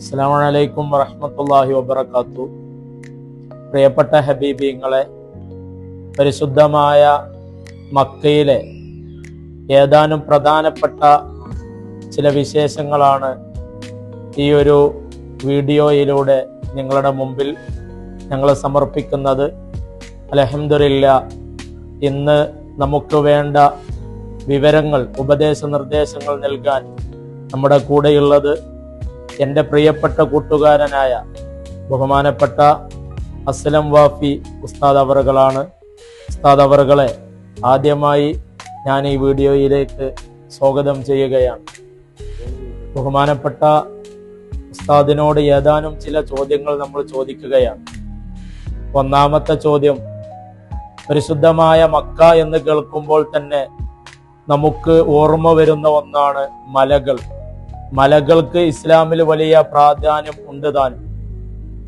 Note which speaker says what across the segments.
Speaker 1: അസ്സാം വലൈക്കും വറഹമത്തല്ലാഹി വബർക്കാത്തു പ്രിയപ്പെട്ട ഹബീബിങ്ങളെ പരിശുദ്ധമായ മക്കയിലെ ഏതാനും പ്രധാനപ്പെട്ട ചില വിശേഷങ്ങളാണ് ഈ ഒരു വീഡിയോയിലൂടെ നിങ്ങളുടെ മുമ്പിൽ ഞങ്ങൾ സമർപ്പിക്കുന്നത്. അലഹമില്ല ഇന്ന് നമുക്ക് വേണ്ട വിവരങ്ങൾ ഉപദേശ നിർദ്ദേശങ്ങൾ നൽകാൻ നമ്മുടെ കൂടെയുള്ളത് എന്റെ പ്രിയപ്പെട്ട കൂട്ടുകാരനായ ബഹുമാനപ്പെട്ട അസ്ലം വാഫി ഉസ്താദ് അവറുകളാണ് ഉസ്താദ് അവറുകളെ ആദ്യമായി ഞാൻ ഈ വീഡിയോയിലേക്ക് സ്വാഗതം ചെയ്യുകയാണ്. ബഹുമാനപ്പെട്ട ഉസ്താദിനോട് ഏതാനും ചില ചോദ്യങ്ങൾ നമ്മൾ ചോദിക്കുകയാണ്. ഒന്നാമത്തെ ചോദ്യം പരിശുദ്ധമായ മക്ക എന്ന് കേൾക്കുമ്പോൾ തന്നെ നമുക്ക് ഓർമ്മ വരുന്ന ഒന്നാണ് മലകൾ. മലകൾക്ക് ഇസ്ലാമിൽ വലിയ പ്രാധാന്യം ഉണ്ട് താനും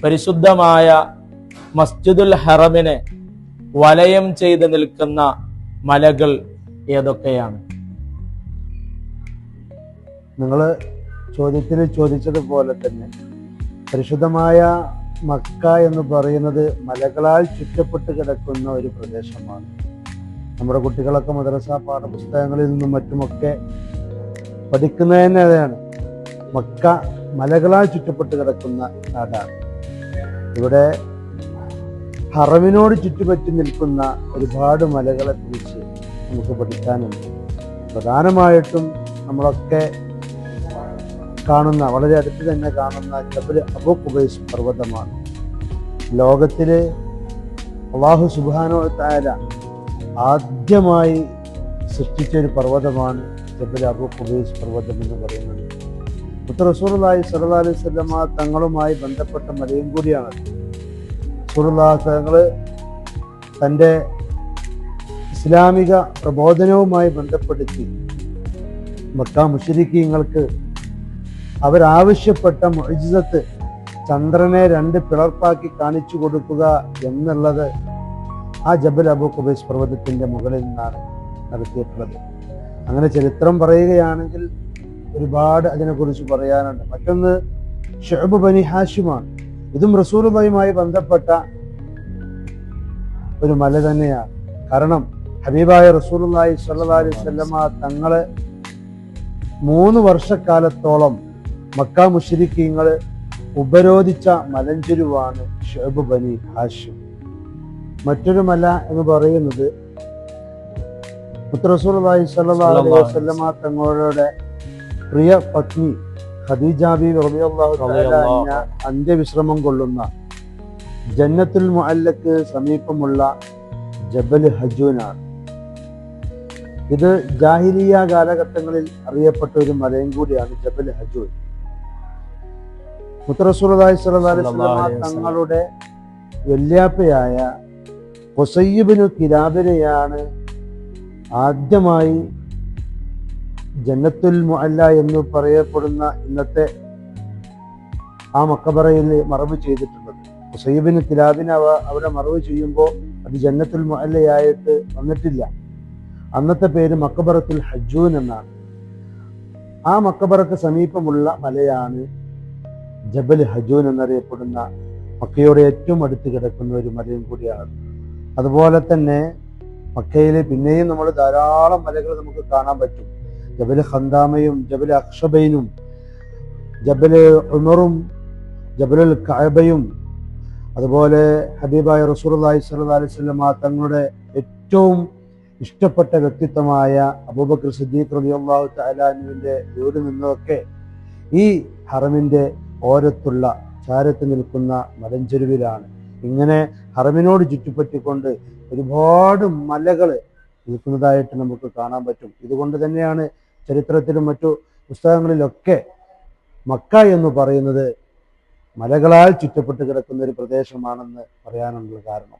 Speaker 1: പരിശുദ്ധമായ മസ്ജിദുൽ ഹറമിനെ വലയം ചെയ്ത് നിൽക്കുന്ന മലകൾ ഏതൊക്കെയാണ്?
Speaker 2: നിങ്ങൾ ചോദ്യത്തിൽ ചോദിച്ചതുപോലെ തന്നെ പരിശുദ്ധമായ മക്ക എന്ന് പറയുന്നത് മലകളാൽ ചുറ്റപ്പെട്ട് കിടക്കുന്ന ഒരു പ്രദേശമാണ്. നമ്മുടെ കുട്ടികളൊക്കെ മദ്രസ പാഠപുസ്തകങ്ങളിൽ നിന്നും മറ്റുമൊക്കെ പഠിക്കുന്നതന്നെ അതാണ്. മക്ക മലകളാൽ ചുറ്റപ്പെട്ട് കിടക്കുന്ന നാടാണ്. ഇവിടെ ഹറമിനോട് ചുറ്റുപറ്റി നിൽക്കുന്ന ഒരുപാട് മലകളെ കുറിച്ച് നമുക്ക് പഠിക്കാനുണ്ട്. പ്രധാനമായിട്ടും നമ്മളൊക്കെ കാണുന്ന വളരെ അടുത്ത് തന്നെ കാണുന്ന ജബൽ അബു കുബൈസ് പർവതമാണ്. ലോകത്തിൽ അള്ളാഹു സുബാനോ താര ആദ്യമായി സൃഷ്ടിച്ച ഒരു പർവതമാണ് ജബൽ അബു കുബൈസ് പർവതം എന്ന് പറയുന്നത്. റസൂർലായി സല്ലാ അലൈഹി സ്വലമ തങ്ങളുമായി ബന്ധപ്പെട്ട മലയും കൂടിയാണ്. റസൂർലാ തങ്ങൾ തന്റെ ഇസ്ലാമിക പ്രബോധനവുമായി ബന്ധപ്പെടുത്തി മക്ക മുഷരിക്കീങ്ങൾക്ക് അവരാവശ്യപ്പെട്ട മൊഴിജിതത്ത് ചന്ദ്രനെ രണ്ട് പിളർപ്പാക്കി കാണിച്ചു കൊടുക്കുക എന്നുള്ളത് ആ ജബൽ അബു കുബൈസ് പർവതത്തിന്റെ മുകളിൽ നിന്നാണ് നടത്തിയിട്ടുള്ളത്. അങ്ങനെ ചരിത്രം പറയുകയാണെങ്കിൽ ഒരുപാട് അതിനെക്കുറിച്ച് പറയാനുണ്ട്. മറ്റൊന്ന് ഷെഹബ് ബനി ഹാഷിമാണ്. ഇതും റസൂലുമായി ബന്ധപ്പെട്ട ഒരു മല തന്നെയാണ്. കാരണം ഹബീബായ റസൂലുള്ളാഹി സ്വല്ലല്ലാഹി അലൈഹി വസല്ലമ തങ്ങൾ മൂന്ന് വർഷക്കാലത്തോളം മക്ക മുഷരിക്കീങ്ങൾ ഉപരോധിച്ച മലഞ്ചെരുവാണ് ഷെബ് ബനി ഹാഷിം. മറ്റൊരു മല എന്ന് പറയുന്നത് മുത്തറസൂലി സല്ലാ അലൈഹി വസല്ലമ തങ്ങളുടെ പ്രിയ പത്നി ഖദീജാബി അന്ത്യവിശ്രമം കൊള്ളുന്ന ജന്നത്തുൽ മുഅല്ലക്ക് സമീപമുള്ള ജബൽ ഹജൂനാണ് ഇത് ജാഹിരിയ കാലഘട്ടങ്ങളിൽ അറിയപ്പെട്ട ഒരു മലയും കൂടിയാണ് ജബൽ ഹജൂൻ മുത്തറസൂലി തങ്ങളുടെ വല്യാപ്പയായ കൊസയ്യബിനു കിരാബിനെയാണ് ആദ്യമായി ജന്നത്തുൽ മുഅല്ല എന്ന് പറയപ്പെടുന്ന ഇന്നത്തെ ആ മക്കബറയിൽ മറവ് ചെയ്തിട്ടുള്ളത്. ഹുസൈബിന് കിലാബിന് അവ അവിടെ മറവ് ചെയ്യുമ്പോൾ അത് ജന്നത്തുൽ മുഅല്ലയായിട്ട് വന്നിട്ടില്ല. അന്നത്തെ പേര് മക്കബറത്തുൽ ഹജ്ജൂൻ എന്നാണ്. ആ മക്കബറക്ക് സമീപമുള്ള മലയാണ് ജബൽ ഹജൂൻ എന്നറിയപ്പെടുന്ന മക്കയോട് ഏറ്റവും അടുത്ത് കിടക്കുന്ന ഒരു മലയും കൂടിയാണ്. അതുപോലെ തന്നെ മക്കയിൽ പിന്നെയും നമ്മൾ ധാരാളം മലകൾ നമുക്ക് കാണാൻ പറ്റും. ജബൽ ഖന്താമയും ജബൽ അക്ഷബൈനും ജബൽ ഉമറും ജബലുൽ കഅബയും അതുപോലെ ഹബീബായ സ്വല്ലല്ലാഹി അലൈഹി വസല്ലം തങ്ങളുടെ ഏറ്റവും ഇഷ്ടപ്പെട്ട വ്യക്തിത്വമായ അബൂബക്കർ സിദ്ദീഖ് അള്ളാഹു തലാനുവിന്റെ വീട് നിന്നൊക്കെ ഈ ഹറമിന്റെ ഓരത്തുള്ള ചാരത്ത് നിൽക്കുന്ന മലഞ്ചെരുവിലാണ്. ഇങ്ങനെ ഹറമിനോട് ചുറ്റിപ്പറ്റിക്കൊണ്ട് ഒരുപാട് മലകൾ നിൽക്കുന്നതായിട്ട് നമുക്ക് കാണാൻ പറ്റും. ഇതുകൊണ്ട് തന്നെയാണ് ചരിത്രത്തിലും മറ്റു പുസ്തകങ്ങളിലൊക്കെ മക്ക എന്ന് പറയുന്നത് മലകളാൽ ചുറ്റപ്പെട്ട് കിടക്കുന്ന ഒരു പ്രദേശമാണെന്ന് പറയാനുള്ള കാരണം.